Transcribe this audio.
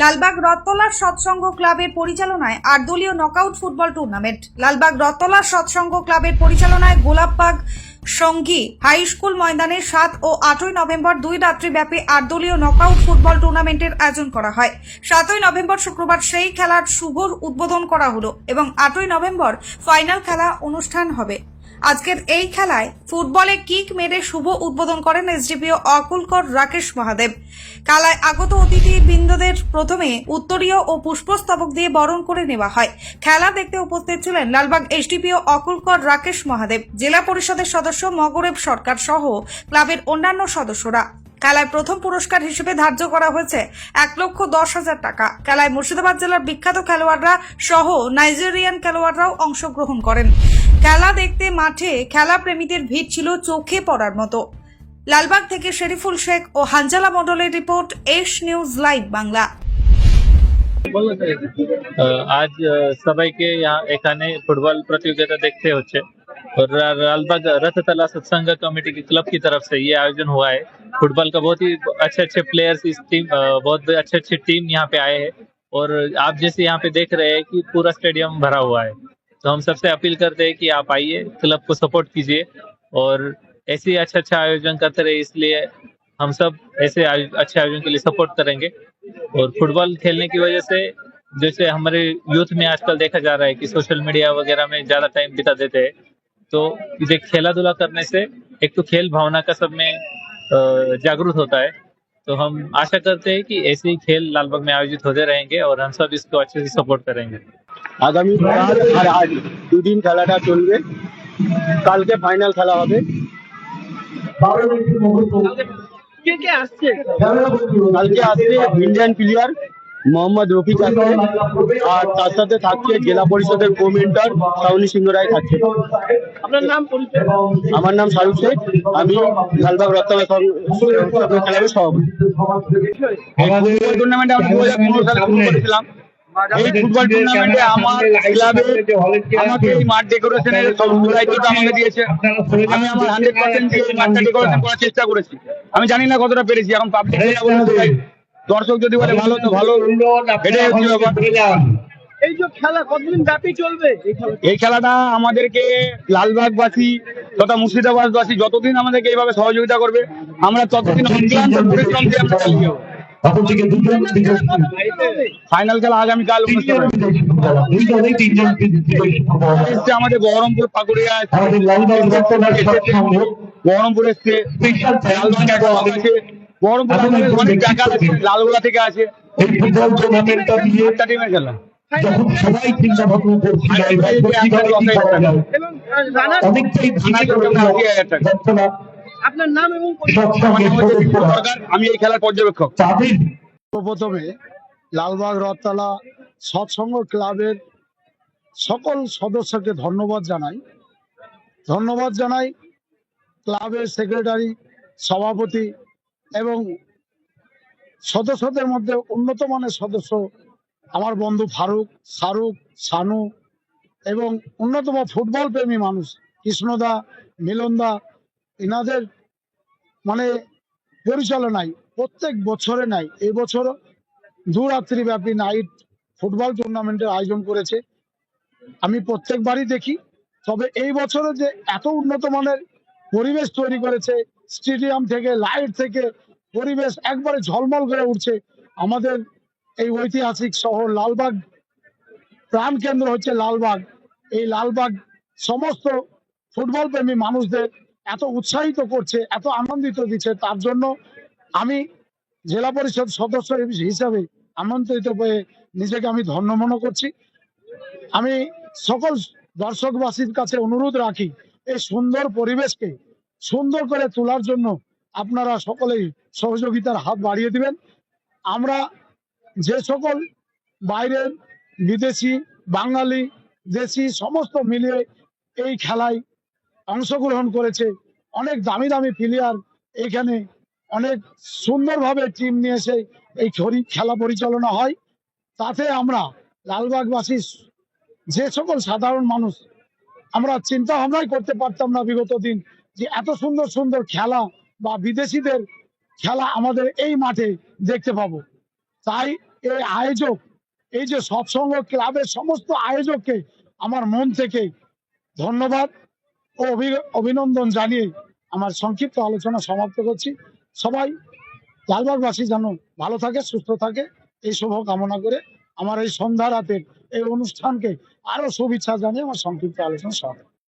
লালবাগ রথতলার সৎসঙ্গ ক্লাবের পরিচালনায় আট দলীয় নকআউট ফুটবল টুর্নামেন্ট। লালবাগ রথতলার সৎসঙ্গ ক্লাবের পরিচালনায় গোলাপবাগ সঙ্গী হাই স্কুল ময়দানে সাত ও আটই নভেম্বর দুই রাত্রিব্যাপী আট দলীয় নকআউট ফুটবল টুর্নামেন্টের আয়োজন করা হয়। সাতই নভেম্বর শুক্রবার সেই খেলার শুভর উদ্বোধন করা হলো এবং আটই নভেম্বর ফাইনাল খেলা অনুষ্ঠান হবে। আজকের এই খেলায় ফুটবলে কিক মেরে শুভ উদ্বোধন করেন এসডিপিও অকুলকর রাকেশ মহাদেব। কালায় আগত অতিথি বৃন্দদের প্রথমে উত্তরীয় ও পুষ্পস্তবক দিয়ে বরণ করে নেওয়া হয়। খেলা দেখতে উপস্থিত ছিলেন লালবাগ এসডিপিও অকুলকর রাকেশ মহাদেব, জেলা পরিষদের সদস্য মগরেব সরকার সহ ক্লাবের অন্যান্য সদস্যরা। খেলায় প্রথম পুরস্কার হিসেবে ধার্য করা হয়েছে এক লক্ষ দশ হাজার টাকা খেলায় মুর্শিদাবাদ জেলার বিখ্যাত খেলোয়াড়রা সহ নাইজেরিয়ান খেলোয়াড়রাও অংশগ্রহণ করেন খেলা দেখতে মাঠে খেলা প্রেমীদের ভিড় ছিল চোখে পড়ার মতো লালবাগ থেকে শরীফুল শেখ ও হানজালা মন্ডলের report S news live Bangla अ, आज अ, सबाई के यहाँ एकाने फुटबॉल प्रतियोगिता देखते होचे और रा- लालबाग रथतला सत्संग कमेटी की क्लब की तरफ से ये आयोजन हुआ है फुटबॉल का बहुत ही अच्छे अच्छे प्लेयर्स इस टीम बहुत अच्छे अच्छे टीम यहाँ पे आए हैं। और आप जैसे यहाँ पे देख रहे हैं कि पूरा स्टेडियम भरा हुआ है। तो हम सबसे अपील करते हैं कि आप आइए क्लब को सपोर्ट कीजिए और ऐसे ही अच्छा अच्छा आयोजन करते रहे इसलिए हम सब ऐसे अच्छे आयोजन के लिए सपोर्ट करेंगे। और फुटबॉल खेलने की वजह से जैसे हमारे यूथ में आजकल देखा जा रहा है कि सोशल मीडिया वगैरह में ज़्यादा टाइम बिता देते हैं। तो ये खेला धुला करने से एक तो खेल भावना का सब में जागरूक होता है तो हम आशा करते हैं कि ऐसे ही खेल लालबाग में आयोजित होते रहेंगे और हम सब इसको अच्छे से सपोर्ट करेंगे আগামী কাল আর আজ দুদিন খেলাটা চলবে কালকে ফাইনাল খেলা হবে কে কে আসছে কালকে আসছে ইন্ডিয়ান প্লেয়ার মোহাম্মদ রফিক আসছে আর তার সাথে থাকছে জেলা পরিষদের কো মেন্টর সাউনি সিংহ রায় থাকছে। আপনার নাম আমার নাম শাহরুখ শেখ। আমি লালবাগ রত্তমা খেলাবে সভাপতি। ফুটবল টুর্নামেন্টে আমি দু হাজার পনেরো সালে শুরু করেছিলাম এই ফুটবল টুর্নামেন্টে আমার ক্লাবে আমাকে এই মাঠ ডেকোরেশনের সব দায়িত্বটা আমাকে দিয়েছে। আমি আমার হান্ড্রেড পার্সেন্ট এই মাঠটা ডেকোরেশন করার চেষ্টা করেছি। আমি জানি না কতটা পেরেছি এখন পাবলিক দর্শক যদি বলে ভালো তো ভালো। এটাই হচ্ছে এই যে খেলা কতদিন ব্যাপী চলবে? এই খেলাটা? আমাদেরকে লালবাগবাসী তথা মুর্শিদাবাদবাসী যতদিন আমাদেরকে এইভাবে সহযোগিতা করবে আমরা ততদিন অক্লান্ত পরিশ্রম দিয়ে আমরা চালিয়ে যাব। ফাইনাল খেলা আগামীকাল এসছে আমাদের বহরমপুর পাকুড়িয়া বহরমপুর এসছে। লালবাগ আছে। বহরমপুর আমাদের অনেক জায়গা আছে লালগোলা থেকে আছে। এই ফুটবল টুর্নামেন্টটা দিয়ে একটা টিমের খেলা। যখন সবাই চিন্তা ভাবনা করছি লালবাগ পত্রিকায় কি করা যায়? এবং রানার অনেকটাই ভাঙা করে রক্তদান আপনার নাম এবং পরিচয়। সৎসঙ্গে সদস্য সরকার আমি এই খেলার পর্যবেক্ষক। প্রথমে লালবাগ রথতলা সৎসঙ্গ ক্লাবের সকল সদস্যকে ধন্যবাদ জানাই। ধন্যবাদ জানাই ক্লাবের সেক্রেটারি সভাপতি এবং সদস্যদের মধ্যে উন্নত মানের সদস্য আমার বন্ধু ফারুক, শাহরুখ, শানু এবং অন্যতম ফুটবল প্রেমী মানুষ কৃষ্ণদা, মিলনদা এনাদের মানে পরিচালনায় প্রত্যেক বছরে নাই এবছরও দু রাত্রি ব্যাপী নাইট ফুটবল টুর্নামেন্টের আয়োজন করেছে। আমি প্রত্যেকবারই দেখি, তবে এই বছরে যে এত উন্নত মানের পরিবেশ তৈরি করেছে স্টেডিয়াম থেকে, লাইট থেকে পরিবেশ একবারে ঝলমল করে উঠছে। আমাদের এই ঐতিহাসিক শহর লালবাগ, প্রাণ কেন্দ্র হচ্ছে লালবাগ। এই লালবাগ সমস্ত ফুটবল প্রেমী মানুষদের এত উৎসাহিত করছে, এত আনন্দিত দিচ্ছে, তার জন্য আমি জেলা পরিষদ সদস্য হিসাবে আমন্ত্রিত হয়ে নিজেকে আমি ধন্য মনে করছি। আমি সকল দর্শকবাসীর কাছে অনুরোধ রাখি, এই সুন্দর পরিবেশকে সুন্দর করে তোলার জন্য আপনারা সকলেই সহযোগিতার হাত বাড়িয়ে দিবেন। আমরা যে সকল বাইরের বিদেশি, বাঙালি, দেশি সমস্ত মিলিয়ে এই খেলায় অংশগ্রহণ করেছে অনেক দামি দামি প্লেয়ার এখানে অনেক সুন্দরভাবে টিম নিয়ে এসে এই খরি- খেলা পরিচালনা হয়। তাতে আমরা লালবাগবাসী যে সকল সাধারণ মানুষ, আমরা চিন্তা ভাবনাই করতে পারতাম না বিগত দিন। যে এত সুন্দর সুন্দর খেলা বা বিদেশিদের খেলা আমাদের এই মাঠে দেখতে পাবো। তাই এই আয়োজক, এই যে সৎসঙ্গ ক্লাবের সমস্ত আয়োজককে আমার মন থেকে ধন্যবাদ ও অভি- অভিনন্দন জানিয়ে আমার সংক্ষিপ্ত আলোচনা সমাপ্ত করছি। সবাই লালবাগবাসী যেন ভালো থাকে, সুস্থ থাকে, এই শুভ কামনা করে আমার এই সন্ধ্যা রাতের এই অনুষ্ঠানকে আরও শুভেচ্ছা জানিয়ে আমার সংক্ষিপ্ত আলোচনা সমাপ্ত